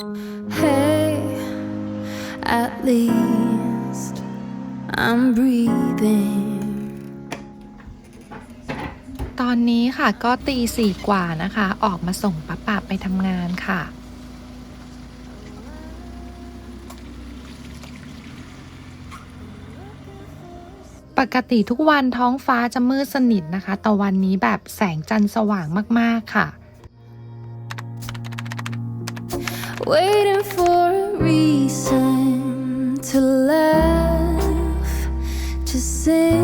Hey, at least I'm breathing. ตอนนี้ค่ะก็ตีสี่กว่านะคะ ออกมาส่งป้าป่าไปทำงานค่ะปกติทุกวันท้องฟ้าจะมืดสนิทนะคะ แต่วันนี้แบบแสงจันทร์สว่างมาก ๆ ค่ะ Waiting for a reason to laugh, to sing.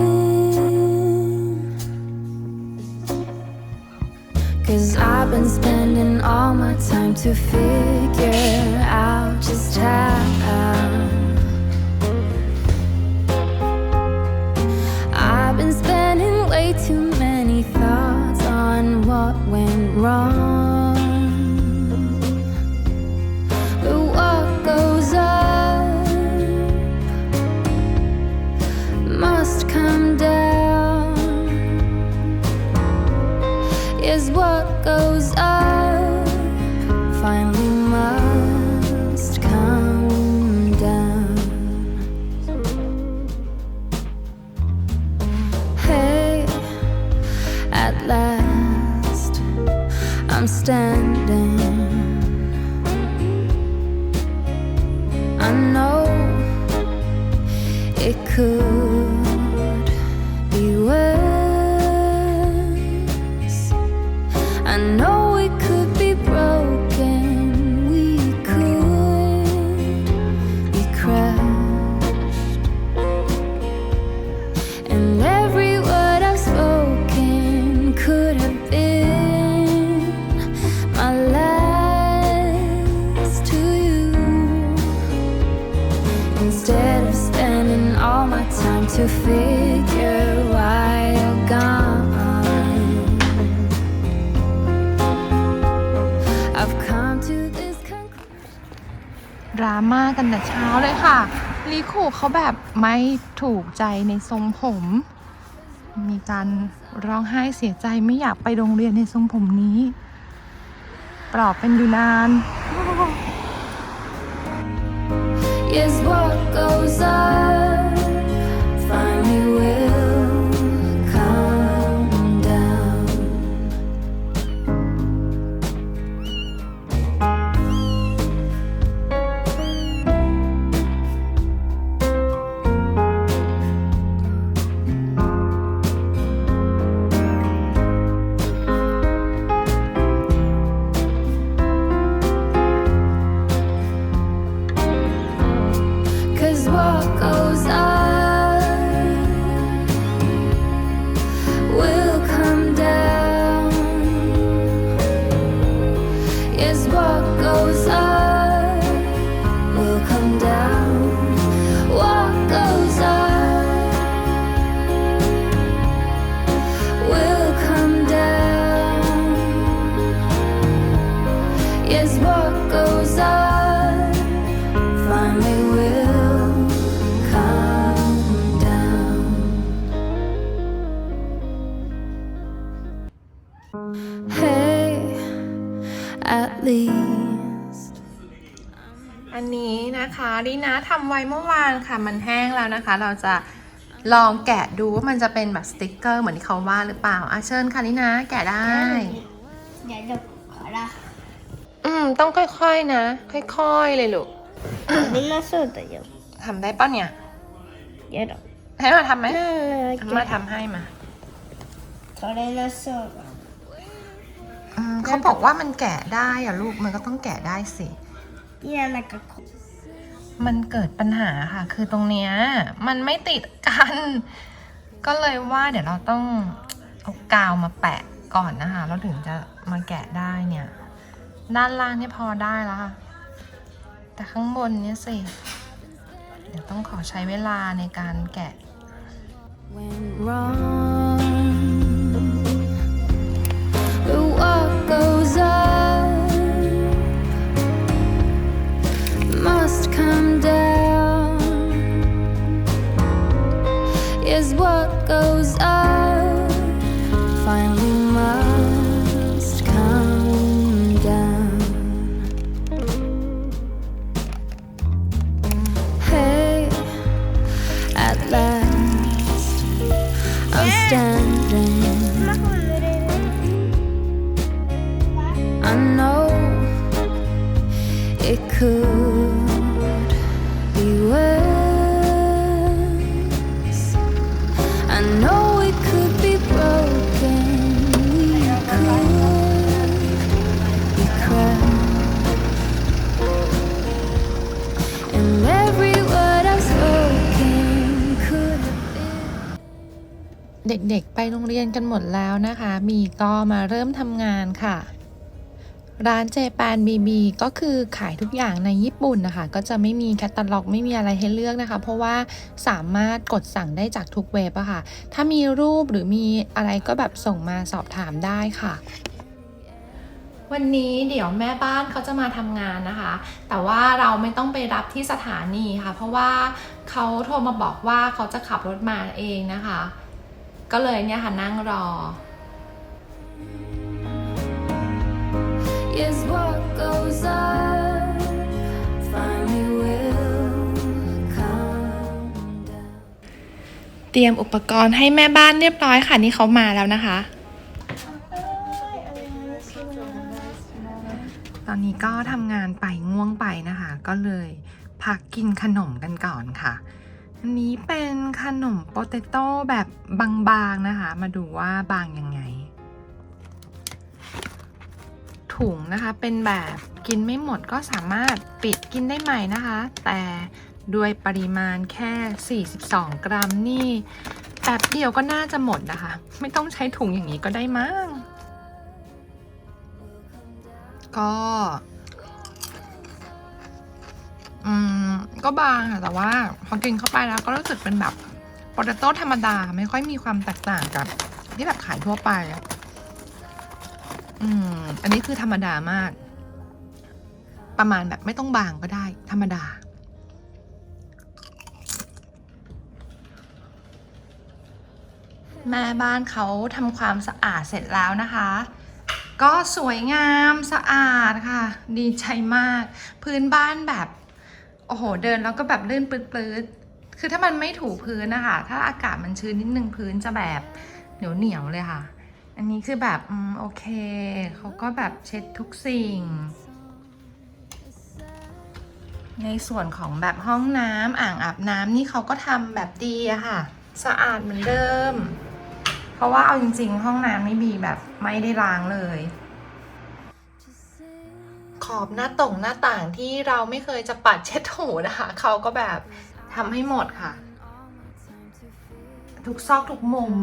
Cause I've been spending all my time to figure out just how. It ดราม่ากันแต่เช้าเลยค่ะลีคูเขาแบบไม่ถูกใจในทรงผม มีการร้องไห้เสียใจไม่อยากไปโรงเรียนในทรงผมนี้ ปลอบเป็นอยู่นาน Yes, what goes up finally will อันนี้นะคะดีนะทำไว้เมื่อวานค่ะ มันแห้งแล้วนะคะ เราจะลองแกะดูว่ามันจะเป็นแบบสติกเกอร์เหมือนที่เขาว่าหรือเปล่าอ่ะเชิญค่ะนี่นะ แกะได้ เดี๋ยวจะขอละ อืม ต้องค่อยๆนะ ค่อยๆเลยลูก みんなそうだよ。 ทำได้ป่ะเนี่ย やだ。 ให้มาทำไหม うん มาทำให้มา 取れなそうだ。 อืมเขาบอกว่ามันแกะได้อะลูก มันก็ต้องแกะได้สิ นี่ะกัมันเกิดปัญหาค่ะ คือตรงเนี้ยมันไม่ติดกัน ก็เลยว่าเดี๋ยวเราต้องเอากาวมาแปะก่อนนะคะ แล้วถึงจะมาแกะได้เนี่ย ด้านล่างนี่พอได้แล้วค่ะ แต่ข้างบนนี่สิ เดี๋ยวต้องขอใช้เวลาในการแกะ When wrong เด็กๆ ไปโรงเรียนกันหมดแล้วนะคะ มีก็มาเริ่มทำงานค่ะ ร้านเจแปนบีบีก็คือขายทุกอย่างในญี่ปุ่นนะคะ ก็จะไม่มีแคตตาล็อกไม่มีอะไรให้เลือกนะคะ เพราะว่าสามารถกดสั่งได้จากทุกเว็บอะค่ะ ถ้ามีรูปหรือมีอะไรก็แบบส่งมาสอบถามได้ค่ะวันนี้เดี๋ยวแม่บ้านเขาจะมาทำงานนะคะ แต่ว่าเราไม่ต้องไปรับที่สถานีค่ะ เพราะว่าเขาโทรมาบอกว่าเขาจะขับรถมาเองนะคะ ก็เลยเนี่ยค่ะนั่งรอ Yes, what goes up finally will come down. เตรียมอุปกรณ์ให้แม่บ้านเรียบร้อยค่ะนี่เขามาแล้วนะคะ ตอนนี้ก็ทำงานไปง่วงไปนะคะ ก็เลยพักกินขนมกันก่อนค่ะ อันนี้เป็นขนมโปเตโต้แบบบางๆนะคะ มาดูว่าบางยังไง ถุงนะคะเป็นแบบกินไม่หมดก็สามารถปิดกินได้ใหม่นะคะ แต่ด้วยปริมาณแค่ 42 กรัมนี่แป๊บเดียวก็น่าจะหมดนะคะ ไม่ต้องใช้ถุงอย่างนี้ก็ได้มั้งก็ อืมก็บางค่ะแต่ว่าพอกินเข้าไปแล้วก็รู้สึกเป็นแบบโปเตโต้ธรรมดาไม่ค่อยมีความแตกต่างกับ ที่แบบขายทั่วไปอะอืมอันนี้คือธรรมดามาก ประมาณแบบไม่ต้องบางก็ได้ ธรรมดาแม่บ้านเขาทำความสะอาดเสร็จแล้วนะคะ ก็สวยงามสะอาดค่ะ ดีใจมาก พื้นบ้านแบบ โอ้โห เดินแล้วก็แบบลื่นปลื้ดๆ คือถ้ามันไม่ถูพื้นนะคะ ถ้าอากาศมันชื้นนิดนึงพื้นจะแบบเหนียวเหนียวเลยค่ะ อันนี้คือแบบอืมโอเค เขาก็แบบเช็ดทุกสิ่ง ในส่วนของแบบห้องน้ำอ่างอาบน้ำนี่เขาก็ทำแบบดีอะค่ะ สะอาดเหมือนเดิม เพราะว่าเอาจริง ๆ ห้องน้ำไม่มีแบบไม่ได้ล้างเลย ขอบหน้าต่งหน้าต่างที่เราไม่เคยจะปัดเช็ดถูนะคะเขาก็แบบทำให้หมดค่ะ ทุกซอกทุกมุม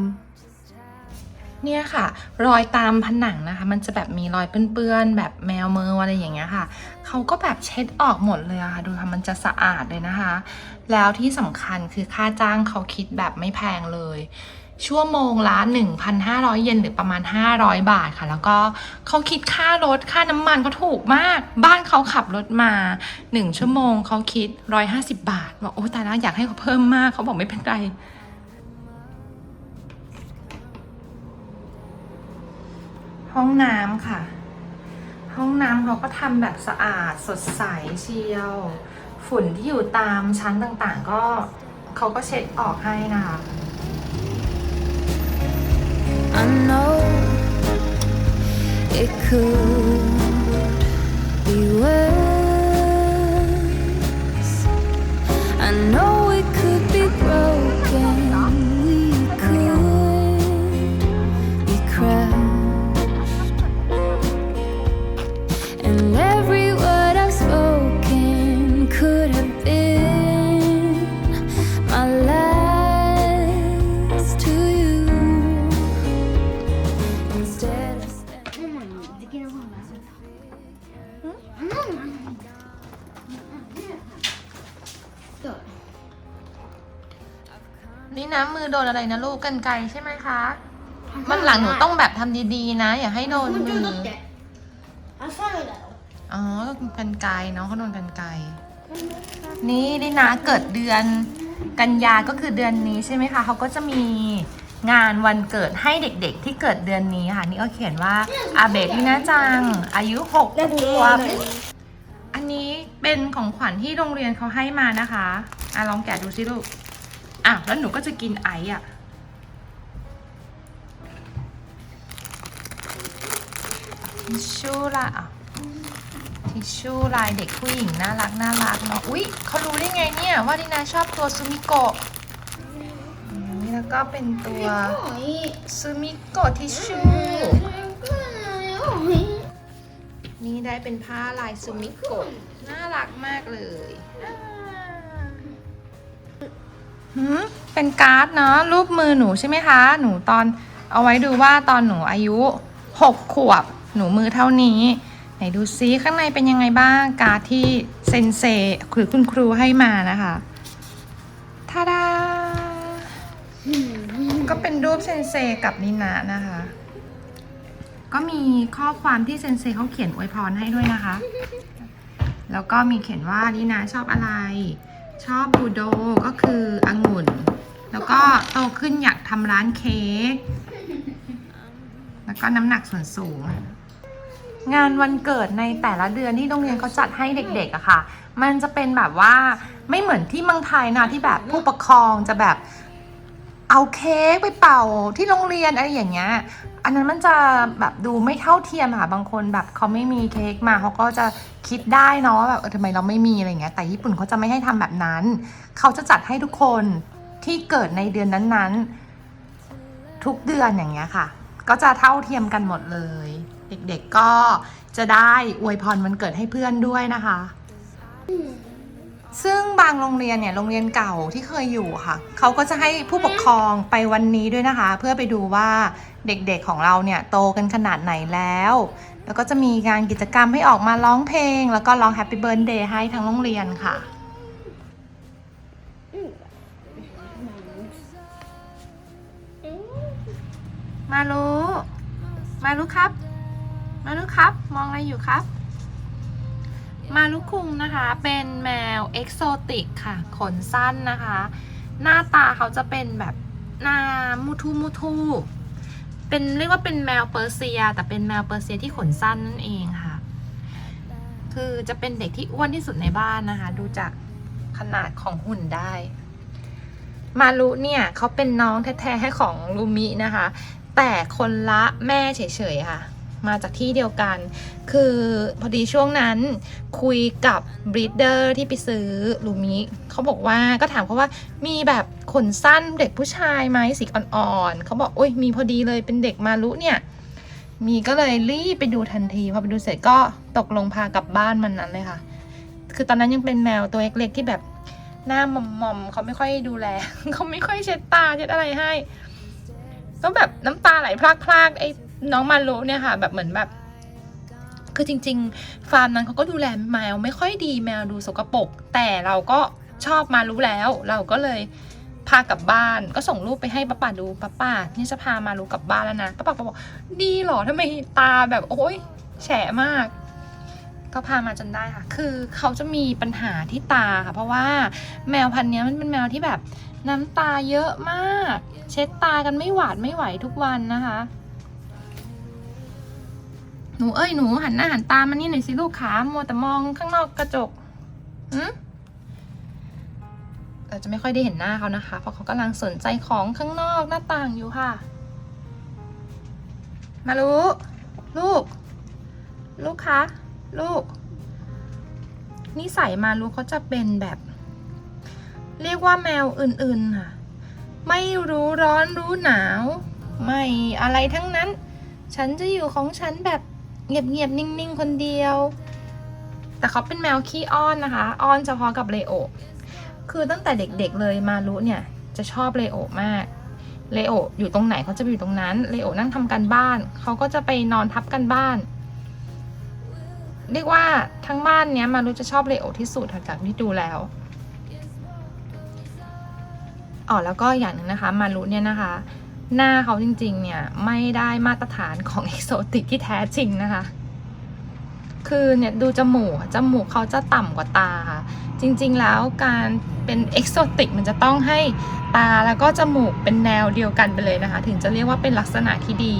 เนี่ยค่ะ รอยตามผนังนะคะ มันจะแบบมีรอยเปื้อนๆแบบแมวเมออะไรอย่างเงี้ยค่ะเขาก็แบบเช็ดออกหมดเลยอะค่ะ ดูค่ะมันจะสะอาดเลยนะคะ แล้วที่สำคัญคือค่าจ้างเขาคิดแบบไม่แพงเลย ชั่วโมงละ 1,500 เยนหรือประมาณ 500 บาทค่ะ แล้วก็เขาคิดค่ารถค่าน้ำมันก็ถูกมาก บ้านเขาขับรถมา 1 ชั่วโมงเขาคิด 150 บาทบอกโอ้ตายแล้วอยากให้เขาเพิ่มมากเขาบอกไม่เป็นไรห้องน้ำค่ะ ห้องน้ำเขาก็ทำแบบสะอาดสดใสเชียว ฝุ่นที่อยู่ตามชั้นต่างๆ ก็เขาก็เช็ดออกให้นะคะ I know it could be worse. I know กันไกลใช่ไหมคะ มันหลังหนูต้องแบบทำดีๆนะ อย่าให้โดนมืออ๋อกันไกลเนาะเขาโดนกันไกลนี่ดินะเกิดเดือนกันยาก็คือเดือนนี้ใช่ไหมคะเขาก็จะมีงานวันเกิดให้เด็กๆที่เกิดเดือนนี้ค่ะนี่ก็เขียนว่าอาเบะที่นะจัง อายุหกขวบอันนี้เป็นของขวัญที่โรงเรียนเขาให้มานะคะอะลองแกะดูสิลูกอะแล้วหนูก็จะกินไอซ์อะ ทิชชู่ละอะทิชชู่ลายเด็กผู้หญิงน่ารักน่ารักเนาะอุ๊ยเขารู้ได้ไงเนี่ย ว่าดินาชอบตัวซูมิโกะอืมแล้วก็เป็นตัวซูมิโกะทิชชู่นี่ได้เป็นผ้าลายซูมิโกะน่ารักมากเลยหืมเป็นการ์ดเนาะรูปมือหนูใช่ไหมคะ หนูตอนเอาไว้ดูว่าตอนหนูอายุหกขวบ หนูมือเท่านี้ ไหนดูซิข้างในเป็นยังไงบ้างการ์ดที่เซนเซหรือคุณครูให้มานะคะทาดาก็เป็นรูปเซนเซกับนินะนะคะ ก็มีข้อความที่เซนเซเขาเขียนอวยพรให้ด้วยนะคะ แล้วก็มีเขียนว่านินะชอบอะไร ชอบบูโดก็คือองุ่น แล้วก็โตขึ้นอยากทำร้านเค้ก แล้วก็น้ำหนักส่วนสูง งานวันเกิดในแต่ละเดือนที่โรงเรียนเขาจัดให้เด็กๆอะค่ะ มันจะเป็นแบบว่าไม่เหมือนที่เมืองไทยนะที่แบบผู้ปกครองจะแบบเอาเค้กไปเป่าที่โรงเรียนอะไรอย่างเงี้ย อันนั้นมันจะแบบดูไม่เท่าเทียมค่ะบางคนแบบเขาไม่มีเค้กมาเขาก็จะคิดได้เนาะว่าแบบเออทำไมเราไม่มีอะไรเงี้ยแต่ญี่ปุ่นเขาจะไม่ให้ทำแบบนั้น เขาจะจัดให้ทุกคนที่เกิดในเดือนนั้นๆ ทุกเดือนอย่างเงี้ยค่ะ ก็จะเท่าเทียมกันหมดเลย เด็กๆก็จะได้อวยพรวันเกิดให้เพื่อนด้วยนะคะ ซึ่งบางโรงเรียนเนี่ยโรงเรียนเก่าที่เคยอยู่ค่ะเขาก็จะให้ผู้ปกครองไปวันนี้ด้วยนะคะ เพื่อไปดูว่าเด็กๆของเราเนี่ยโตกันขนาดไหนแล้ว แล้วก็จะมีงานกิจกรรมให้ออกมาร้องเพลง แล้วก็ร้อง Happy Birthday ให้ทั้งโรงเรียนค่ะมารู้มารู้ครับ มารู้ครับ มองอะไรอยู่ครับ มาลุคุงนะคะ เป็นแมวเอกโซติกค่ะ ขนสั้นนะคะ หน้าตาเขาจะเป็นแบบหน้ามูทูมูทูเป็นเรียกว่าเป็นแมวเปอร์เซีย แต่เป็นแมวเปอร์เซียที่ขนสั้นนั่นเองค่ะ คือจะเป็นเด็กที่อ้วนที่สุดในบ้านนะคะ ดูจากขนาดของหุ่นได้ มารุเนี่ยเขาเป็นน้องแท้ๆของลูมินะคะ แต่คนละแม่เฉยๆค่ะ มาจากที่เดียวกัน คือพอดีช่วงนั้นคุยกับบรีดเดอร์ที่ไปซื้อลูมิเขาบอกว่าก็ถามเขาว่ามีแบบขนสั้นเด็กผู้ชายไหมสีอ่อนๆเขาบอกโอ้ยมีพอดีเลยเป็นเด็กมารุเนี่ย มีก็เลยรีบไปดูทันทีพอไปดูเสร็จก็ตกลงพากลับบ้านมันนั้นเลยค่ะ คือตอนนั้นยังเป็นแมวตัวเล็กๆที่แบบหน้ามอมๆเขาไม่ค่อยดูแลเขาไม่ค่อยเช็ดตาเช็ดอะไรให้ก็แบบน้ำตาไหลพรากๆไอ้ น้องมารุเนี่ยค่ะ แบบเหมือนแบบคือจริง ๆ ฟาร์มนั้นเขาก็ดูแลแมวไม่ค่อยดีแมวดูสกปรกแต่เราก็ชอบมารู้แล้ว เราก็เลยพากลับบ้านก็ส่งรูปไปให้ป้าป่าดูป้าป่านี่จะพามารู้กลับบ้านแล้วนะป้าป่าบอกดีหรอทำไมตาแบบโอ้ยแฉะมาก ก็พามาจนได้ค่ะ คือเขาจะมีปัญหาที่ตาค่ะ เพราะว่าแมวพันธุ์นี้มันเป็นแมวที่แบบน้ำตาเยอะมาก เช็ดตากันไม่หวาดไม่ไหวทุกวันนะคะ นูเอ้ยหนูหันหน้าหันตามานี่หน่อยสิลูกขามัวแต่มองข้างนอกกระจกหืมเราจะไม่ค่อยได้เห็นหน้าเขานะคะ เพราะเขากำลังสนใจของข้างนอกหน้าต่างอยู่ค่ะ มารู้ลูก ลูกคะลูก นิสัยมารู้เขาจะเป็นแบบ เรียกว่าแมวอื่นๆค่ะ ไม่รู้ร้อนรู้หนาว ไม่อะไรทั้งนั้น ฉันจะอยู่ของฉันแบบ เงียบๆนิ่งๆ คนเดียว แต่เขาเป็นแมวขี้อ้อนนะคะ อ้อนเฉพาะกับเลโอ คือตั้งแต่เด็กๆเลยมารุเนี่ยจะชอบเลโอมาก เลโออยู่ตรงไหนเขาจะไปอยู่ตรงนั้น เลโอนั่งทำการบ้าน เขาก็จะไปนอนทับกันบ้าน เรียกว่าทั้งบ้านเนี้ยมารุจะชอบเลโอที่สุดค่ะจากที่ดูแล้วอ๋อแล้วก็อย่างหนึ่งนะคะ มารุเนี่ยนะคะ หน้าเขาจริง ๆ เนี่ย ไม่ได้มาตรฐานของเอกโซติกที่แท้จริงนะคะ คือเนี่ยดูจมูก จมูกเขาจะต่ำกว่าตาค่ะ จริง ๆ แล้วการเป็นเอกโซติกมันจะต้องให้ตาแล้วก็จมูกเป็นแนวเดียวกันไปเลยนะคะ ถึงจะเรียกว่าเป็นลักษณะที่ดี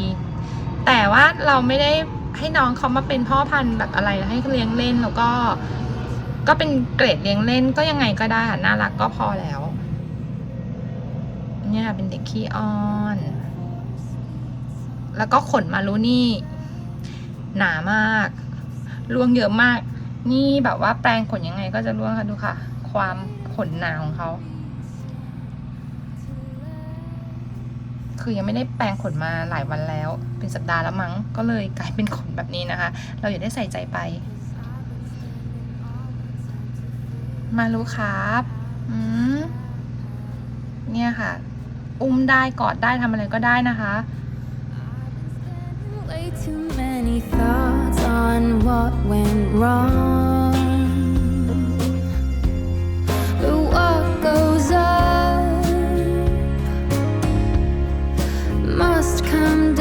แต่ว่าเราไม่ได้ให้น้องเขามาเป็นพ่อพันธุ์แบบอะไรให้เลี้ยงเล่นแล้วก็ ก็เป็นเกรดเลี้ยงเล่นก็ยังไงก็ได้ค่ะน่ารักก็พอแล้ว เนี่ยเป็นเด็กขี้อ้อน แล้วก็ขนมารุนี่ หนามากร่วงเยอะมาก นี่แบบว่าแปรงขนยังไงก็จะร่วงค่ะดูค่ะ ความขนหนาของเขาคือยังไม่ได้แปรงขนมาหลายวันแล้ว เป็นสัปดาห์แล้วมั้ง ก็เลยกลายเป็นขนแบบนี้นะคะ เราอย่าได้ใส่ใจไป มารู้ครับ อืมเนี่ยค่ะ อุ้มได้กอดได้ทำอะไรก็ได้นะคะ must come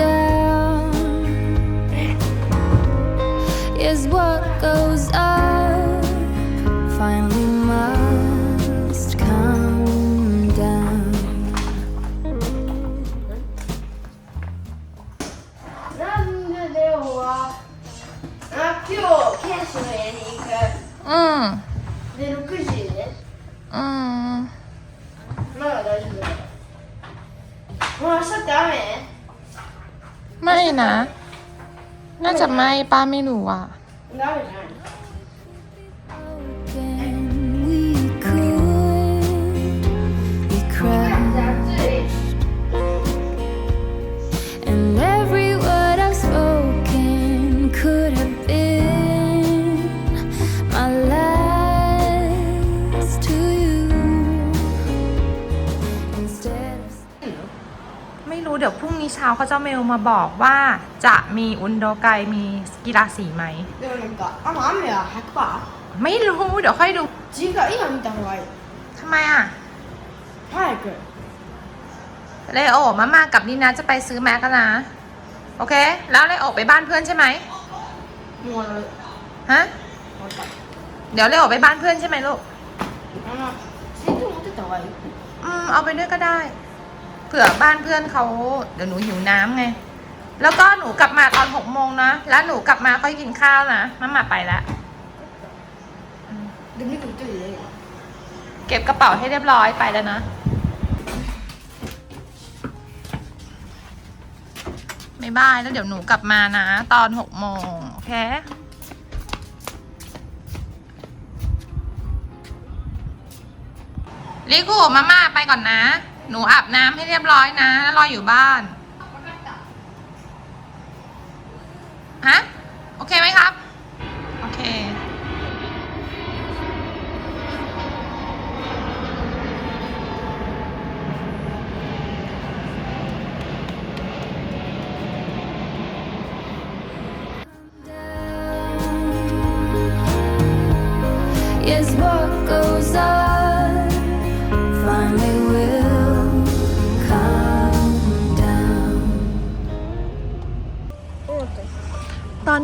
ไม่รู้อะ้าเขาเจ้าเมลมาบอกว่าจะมีอุนโดไกมีกีฬาสีไหมเดี๋그러니까 아마 안매야 할 거 야. ไม่รู้เดี๋ยวค่อยดู 지가 이왕 있다 와 요. ทำไมอะ 파이ก.เลยโอมามากับนีนะจะไปซื้อแม็กกันะโอเค แล้วเลยโอไปบ้านเพื่อนใช่ไหม 뭐를 ฮะ?เดี๋ยวเลยโอไปบ้านเพื่อนใช่ไหมลูก 아마 세트 못했다 와 요. อืม เอาไปด้วยก็ได้ ผื่อบ้านเพื่อนเขาเดี๋ยวหนูหิวน้ำไง แล้วก็หนูกลับมาตอนหกโมงนะ แล้วหนูกลับมาค่อยกินข้าวนะมามาไปละดึงไม่หนูจุ๋เลยเก็บกระเป๋าให้เรียบร้อยไปแล้วนะ ไม่บายแล้วเดี๋ยวหนูกลับมานะ ตอนหกโมงโอเคลิกูมาม่าไปก่อนนะ หนูอาบน้ำให้เรียบร้อยนะรออยู่บ้าน ฮะ โอเคไหมครับ โอเค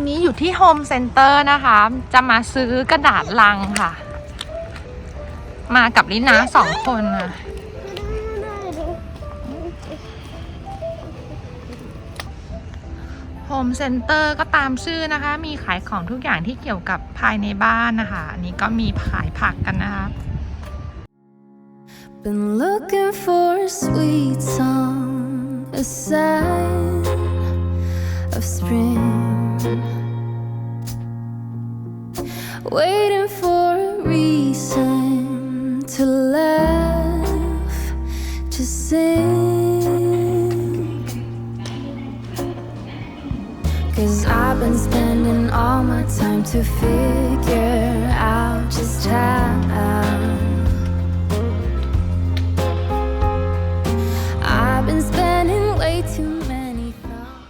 นี้อยู่ที่โฮมเซ็นเตอร์นะคะ จะมาซื้อกระดาษลังค่ะ มากับลินาสองคนค่ะโฮมเซ็นเตอร์ก็ตามชื่อนะคะ มีขายของทุกอย่างที่เกี่ยวกับภายในบ้านนะคะ อันนี้ก็มีขายผักกันนะคะ Been looking for a sweet song, a sign of spring. Waiting for a reason to laugh, to sing. Cause I've been spending all my time to figure out just how. I've been spending way too many thoughts.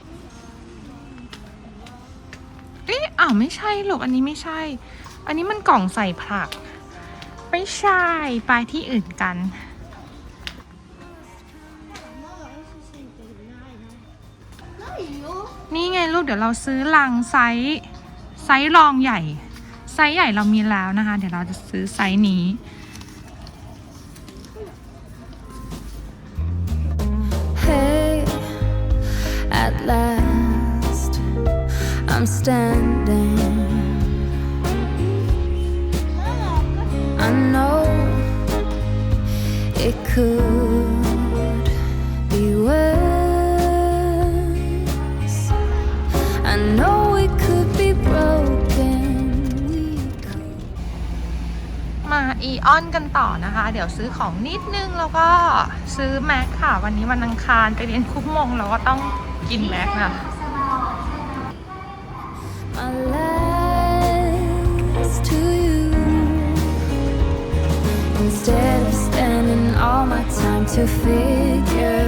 เอ๊ะอ้าวไม่ใช่หรอกอันนี้ไม่ใช่ อันนี้มันกล่องใส่ผัก ไม่ใช่ไปที่อื่นกัน นี่ไงลูกเดี๋ยวเราซื้อลังไซส์ไซส์รองใหญ่ ไซส์ใหญ่เรามีแล้วนะคะ เดี๋ยวเราจะซื้อไซส์นี้ at last I'm มาอีออนกันต่อนะคะ เดี๋ยวซื้อของนิดนึงแล้วก็ซื้อแม็กค่ะ วันนี้วันอังคารไปเรียนคุกมงเราก็ต้องกินแม็กนะ to figure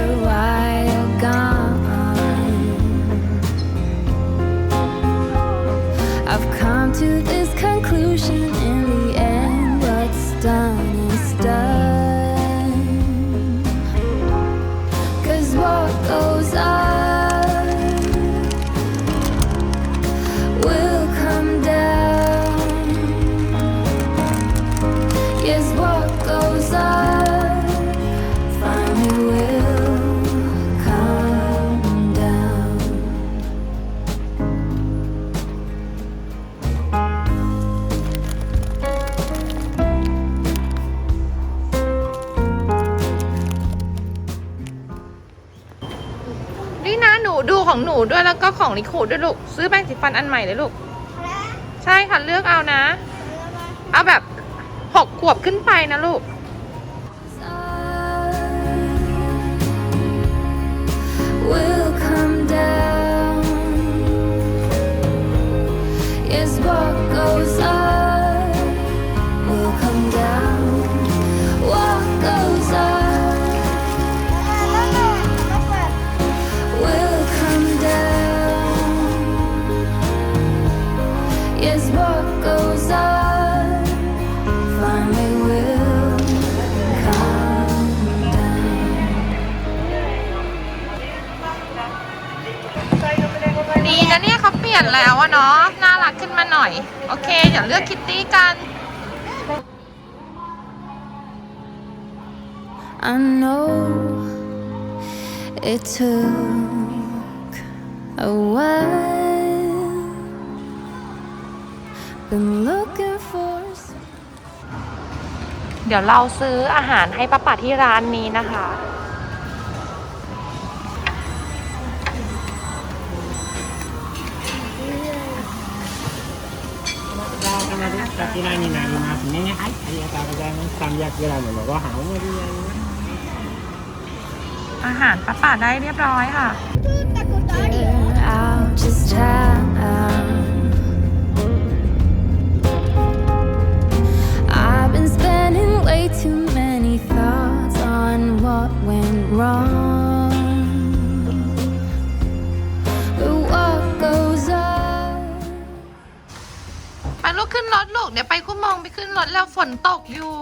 ของหนูด้วยแล้วก็ของลิคูดด้วยลูก ซื้อแป้งสีฟันอันใหม่เลยลูก ใช่ค่ะเลือกเอานะ เอาแบบหกขวบขึ้นไปนะลูก will come down. Yes, what goes ดีนะเนี่ยเขาเปลี่ยนแล้วอะเนาะน่ารักขึ้นมาหน่อย โอเค เดี๋ยวเลือกคิตตี้กัน I know it took a while. Been looking for. some- เดี๋ยวเราซื้ออาหารให้ป้าป๋าที่ร้านนี้นะคะ こちらになりますね。はい、ありがとうございます。300g のご飯お盛りになります。 อาหารป้าป๋าได้เรียบร้อยค่ะ Figure out just how. too many thoughts on what went wrong. But what goes on? ไปลูกขึ้นรถลูก เดี๋ยวไปคุ้มมองไปขึ้นรถแล้วฝนตกอยู่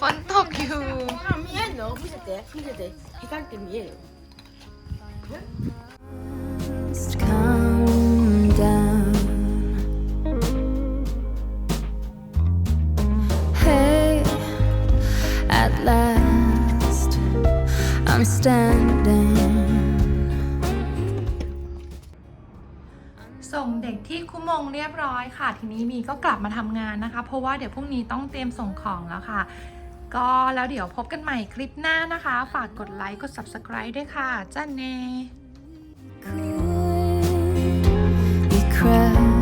ฝนตกอยู่ ほら見えんの見せて見せて光って見える Just I'm standing. ส่งเด็กที่คุมงเรียบร้อยค่ะ ทีนี้มีก็กลับมาทำงานนะคะ เพราะว่าเดี๋ยวพรุ่งนี้ต้องเตรียมส่งของแล้วค่ะ ก็แล้วเดี๋ยวพบกันใหม่คลิปหน้านะคะ ฝากกดไลค์กด subscribe ด้วยค่ะจ้าเน Could be crushed